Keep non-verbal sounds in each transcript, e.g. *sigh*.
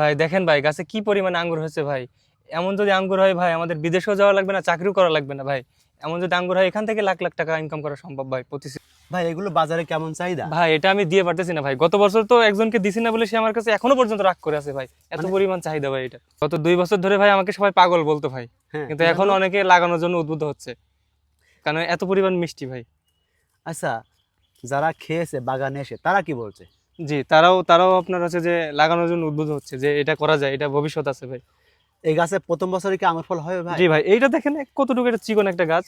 ভাই দেখেন ভাই গাছে কি পরিমাণে আঙ্গুর হয়েছে ভাই? এমন যদি আঙ্গুর হয় ভাই আমাদের বিদেশেও যাওয়া লাগবে না চাকরিও করা লাগবে না ভাই। এমন যদি আঙ্গুর হয় এখান থেকে লাখ লাখ টাকা ইনকাম করা সম্ভব ভাই প্রতি ভাই এগুলো বাজারে কেমন চাহিদা? ভাই এটা আমি দিয়ে পারতেছি না ভাই। গত বছর তো একজনকে দিছি না বলে সে আমার কাছে এখনও পর্যন্ত রাগ করে আছে ভাই। এত মানে- পরিমাণ চাহিদা ভাই এটা। গত দুই বছর ধরে ভাই আমাকে সবাই পাগল বলতো ভাই। হ্যাঁ কিন্তু এখন অনেকে লাগানোর জন্য উদ্বুদ্ধ হচ্ছে। কারণ এত পরিমাণ মিষ্টি ভাই। আচ্ছা যারা খেয়েছে বাগানে এসে তারা কি বলছে? জি তারাও তারাও আপনার হচ্ছে যে লাগানোর জন্য উদ্বুদ্ধ হচ্ছে যে এটা করা যায় এটা ভবিষ্যৎ আছে ভাই। এই গাছে প্রথম বছরে কি আঙুর ফল হয় ভাই? জি ভাই এইটা দেখেন কতটুকু একটা চিকন একটা গাছ।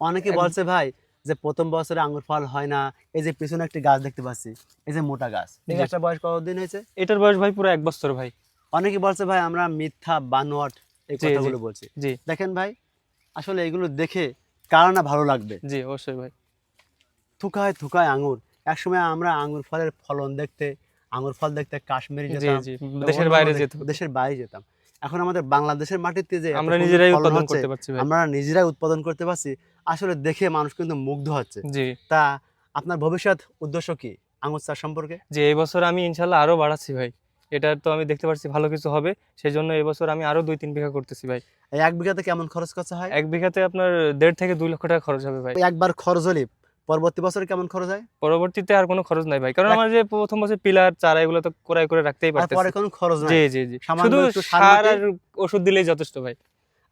অনেকে বলছে ভাই যে প্রথম বছরে আঙুর ফল হয় না এই যে পিছনে একটি গাছ দেখতে পাচ্ছি এই যে মোটা গাছ। এই। গাছটার বয়স কতদিন হয়েছে? এটার বয়স ভাই পুরো এক বছর ভাই। অনেকে বলছে ভাই আমরা মিথ্যা বানোয়াট এই। কথাগুলো বলছি। জি। দেখেন ভাই আসলে এগুলো দেখে কার না ভালো লাগবে? জি অবশ্যই ভাই। থুকায় থুকায় আঙুর একসময় আমরা আঙুর ফলের ফলন দেখতে আঙুর ফল দেখতে কাশ্মীর যেতাম দেশের বাইরে কোনো যেতে দেশ- দেশের বাইরে যেতাম। এখন আমাদের বাংলাদেশের মাটিতে যে আমরা নিজেরাই উৎপাদন করতে পারছি আমরা নিজেরাই উৎপাদন করতে পারছি আসলে দেখে মানুষ কিন্তু মুগ্ধ হচ্ছে। জি। তা আপনার ভবিষ্যৎ উদ্দেশ্য কি আঙুর চাষ সম্পর্কে? যে এই বছর আমি ইনশাল্লাহ আরও বাড়াচ্ছি ভাই। এটা তো আমি দেখতে পাচ্ছি ভালো কিছু হবে সেই জন্য এই বছর আমি আরও দুই তিন বিঘা করতেছি ভাই। এক বিঘাতে কেমন খরচ করতে হয়? এক বিঘাতে আপনার দেড় থেকে দুই লক্ষ টাকা খরচ হবে ভাই। একবার খরচ হলে পরবর্তী বছর কেমন খরচ হয়? পরবর্তীতে আর কোনো খরচ নাই ভাই। কারণ আমার যে প্রথম বছর পিলার চারা এগুলো তো ক্রয় করে রাখতেই আর পরে কোনো খরচ নাই। জি জি জি। শুধু সার আর ওষুধ দিলেই যথেষ্ট ভাই।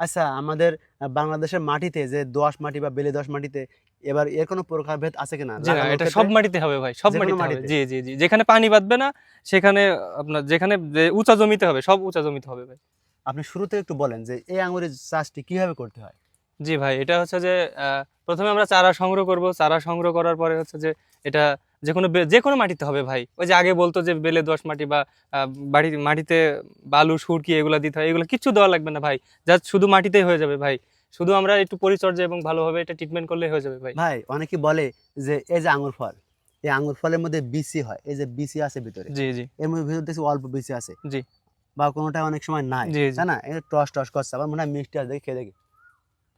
আচ্ছা আমাদের বাংলাদেশের মাটিতে যে দোআঁশ মাটি বা বেলে দোআঁশ মাটিতে এবার এর কোনো প্রকারভেদ আছে কিনা? না এটা সব মাটিতে হবে ভাই সব মাটিতে হবে? জি জি জি। যেখানে পানি বাঁধবে না সেখানে আপনার যেখানে যে উঁচা জমিতে হবে সব উঁচা জমিতে হবে ভাই। আপনি শুরুতে একটু বলেন যে এই আঙুরের চাষটি কীভাবে করতে হয়? জি ভাই এটা হচ্ছে যে প্রথমে আমরা চারা সংগ্রহ করব। চারা সংগ্রহ করার পরে হচ্ছে যে এটা যে কোনো যে কোনো মাটিতে হবে ভাই। ওই যে আগে বলতো যে বেলে দোআঁশ মাটি বা বাড়ি মাটিতে বালু সুরকি এগুলো দিতে হয় এগুলো কিচ্ছু দেওয়া লাগবে না ভাই। জাস্ট শুধু মাটিতেই হয়ে যাবে ভাই। শুধু আমরা একটু পরিচর্যা এবং ভালোভাবে এটা ট্রিটমেন্ট করলে হয়ে যাবে ভাই। ভাই অনেকে বলে যে এই যে আঙুর ফল এই আঙুর ফলের মধ্যে বিসি হয় এই যে বিসি আছে ভিতরে। জি জি। এর মধ্যে ভিতরে দেখছি অল্প বিসি আছে। জি। বা কোনোটা অনেক সময় নাই জি তাই না? এটা টস টস করছে আবার মনে হয় মিষ্টি আছে দেখি খেয়ে দেখি।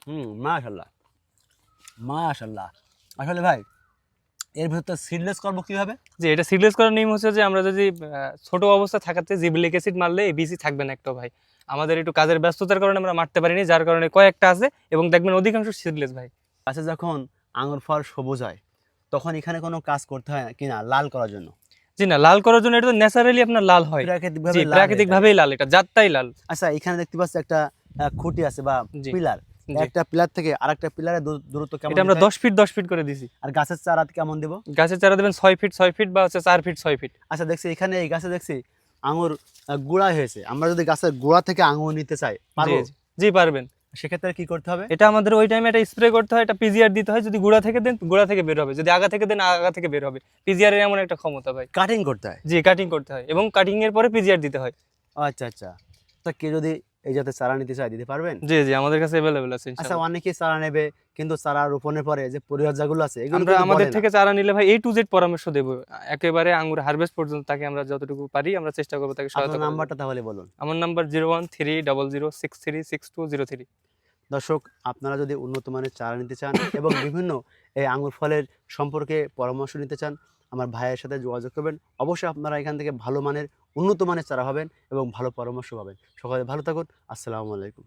হুম মাশাল্লাহ মাশাল্লাহ আসলে ভাই এর ভিতরে সিডলেস করব কীভাবে? জি এটা সিডলেস করার নিয়ম হচ্ছে যে আমরা যদি ছোট অবস্থা থাকাতে জিবলিক অ্যাসিড মারলে এই বিসি থাকবে না একটা ভাই। আমাদের একটু কাজের ব্যস্ততার কারণে আমরা মারতে পারিনি যার কারণে কয়েকটা আছে এবং দেখবেন অধিকাংশ সিডলেস ভাই। গাছে যখন আঙুর ফল সবুজ হয় তখন এখানে কোনো কাজ করতে হয় না কিনা লাল করার জন্য। জি না লাল করার জন্য এটা তো ন্যাচারালি আপনার লাল হয়। প্রাকৃতিকভাবে জি লাল প্রাকৃতিক যায়। ভাবেই লাল এটা জাতটাই লাল। আচ্ছা এখানে দেখতে পাচ্ছি একটা খুঁটি আছে বা পিলার। একটা পিলার থেকে আরেকটা পিলারের দূর- দূরত্ব কেমন এটা আমরা দিতে হয়? দশ ফিট দশ ফিট করে দিছি। আর গাছের চারা কেমন দিব? গাছের চারা দেবেন ছয় ফিট ছয় ফিট বা হচ্ছে চার ফিট ছয় ফিট আচ্ছা দেখছি এখানে এই গাছে দেখছি আঙুর গুড়া হয়েছে। আমরা যদি গাছের গোড়া থেকে আঙুর নিতে চাই পারব? জি। পারবেন। সেক্ষেত্রে কি করতে হবে? এটা আমাদের ওই টাইমে একটা স্প্রে করতে হয় এটা পিজিআর দিতে হয়। যদি গুড়া থেকে দেন গুড়া থেকে বের হবে। যদি আগা থেকে দেন আগা থেকে বের হবে। পিজিআর এর এমন একটা ক্ষমতা ভাই। কাটিং করতে হয়? জি কাটিং করতে হয়। এবং কাটিং এর পরে পিজিআর দিতে হয়। আচ্ছা আচ্ছা। তা কে যদি এই যাতে চারা নিতে চায় দিতে পারবেন? জি জি আমাদের কাছে আছে আচ্ছা অনেকে চারা নেবে কিন্তু চারা রোপণের পরে যে পরিচর্যাগুলো আছে এগুলো আমরা আমাদের থেকে চারা নিলে ভাই এ টু জেড পরামর্শ দেবো। একেবারে আঙ্গুর হারভেস্ট পর্যন্ত তাকে আমরা যতটুকু পারি আমরা চেষ্টা করব তাকে সহায়তা আপনার নাম্বারটা তাহলে বলুন। আমার number zero one three double zero six three six two zero three দর্শক আপনারা যদি উন্নত মানের চারা নিতে চান *coughs* এবং বিভিন্ন এই আঙুর ফলের সম্পর্কে পরামর্শ নিতে চান আমার ভাইয়ের সাথে যোগাযোগ করবেন। অবশ্যই আপনারা এখান থেকে ভালো মানের উন্নত মানের চারা হবেন এবং ভালো পরামর্শ পাবেন। সকালে ভালো থাকুন। আসসালামু আলাইকুম।